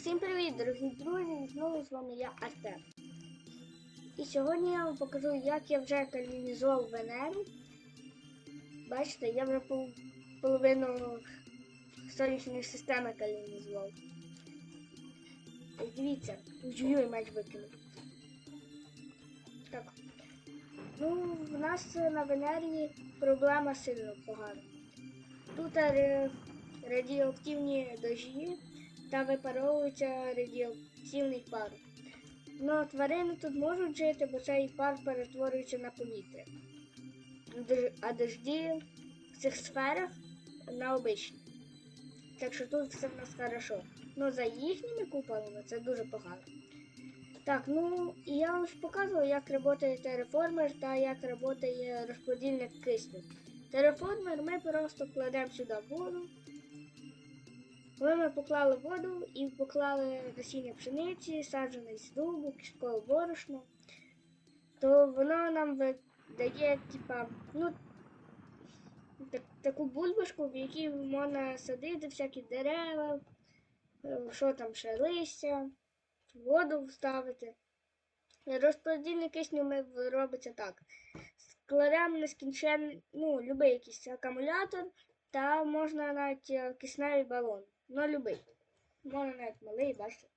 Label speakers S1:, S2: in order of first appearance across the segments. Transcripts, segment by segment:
S1: Всім привіт, дорогі друзі! Знову з вами я Артем. І сьогодні я вам покажу, як я вже колонізував Венеру. Бачите, я вже пол- половину сонячної системи колонізував. Дивіться, ой меч викинув. Так. Ну, в нас на Венері проблема сильно погана. Тут радіоактивні дожі та випаровується радіоактивний пар. Ну, тварини тут можуть жити, бо цей пар перетворюється на повітря. А дожді в цих сферах на обичні. Так що тут все в нас хорошо. Ну, за їхніми куполами це дуже погано. Так, ну і я вам показував, як працює тереформер та як працює розподільник кисню. Тереформер ми просто кладемо сюди воду. Коли ми поклали воду і поклали насіння пшениці, саджаний дубу, кишкове борошно, то воно нам видає, типа, ну, так, таку бульбашку, в якій можна садити всякі дерева, е, що там ще листя, воду вставити. Розподільник кисню робиться так. Складемо нескінченний, ну, якийсь акумулятор, та можна навіть е, кисневий балон. Ну, любий. Можна навіть малий, бачите.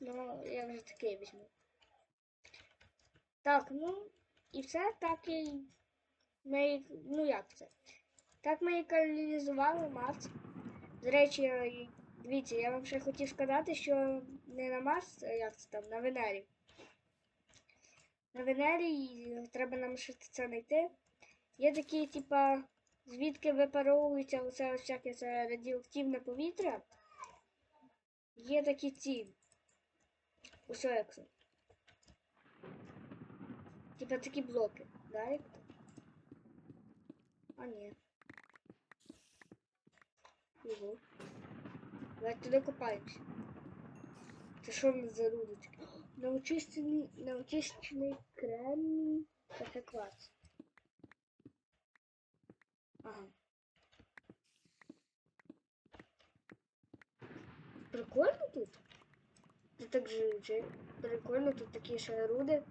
S1: Ну, я вже такий візьму. Так, ну, і все, так і ми, ну як це? Так ми і колонізували Марс. До речі, дивіться, я вам ще хотів сказати, що не на Марс, а як це там, на Венері. На Венері треба нам ще це знайти. Є такі, типа, звідки випаровується оце всяке це радіоактивне повітря. Є такі ці. Усе як це. Типа такі блоки, да? як то? А ні. Ого. Давайте туди копаємося. Це що в нас за рудочки? Неочищений, неочищений кремній та кварц. Ага. Прикольно тут. Це так живуче. Прикольно, тут такі ще руди.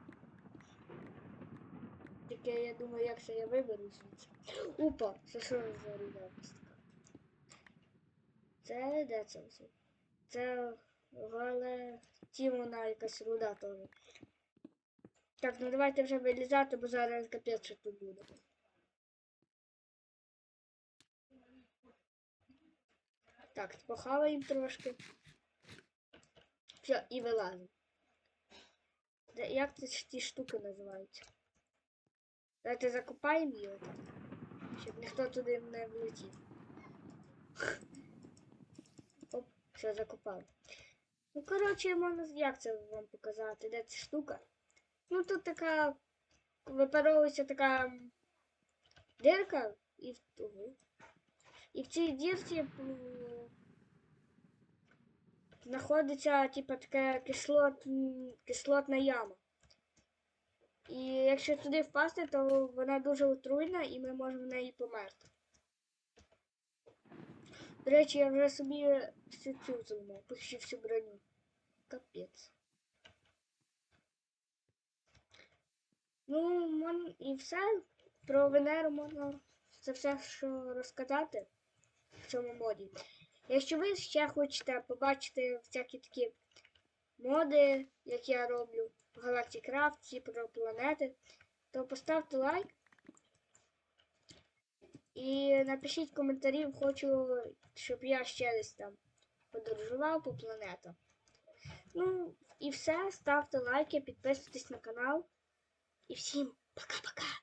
S1: Таке, я думаю, як це я виберу звідси. Опа, це що за руда? Це де це все? Це галетімона якась руда теж. Так, ну давайте вже вилізати, бо зараз капець тут буде. Так, похаваємо трошки. Все, і вилазимо. Як це ті штуки називаються? Давайте закопаємо її отак, щоб ніхто туди не влетів. Оп, все закопали. Ну, коротше, можна, як це вам показати? Де ця штука? Ну, тут така випаровується така дирка і в ого. І в цій дірці знаходиться, типа, така кислот, кислотна яма. І якщо туди впасти, то вона дуже отруйна і ми можемо в неї померти. До речі, я вже собі всю цю зламав, почти всю броню. Капець. Ну, мон... і все. Про Венеру можна це все, що розказати в цьому моді. Якщо ви ще хочете побачити всякі такі моди, як я роблю в Galactic Craft, про планети, то поставте лайк і напишіть коментарі, хочу, щоб я ще десь там подорожував по планетам. Ну, і все, ставте лайки, підписуйтесь на канал. І всім пока-пока!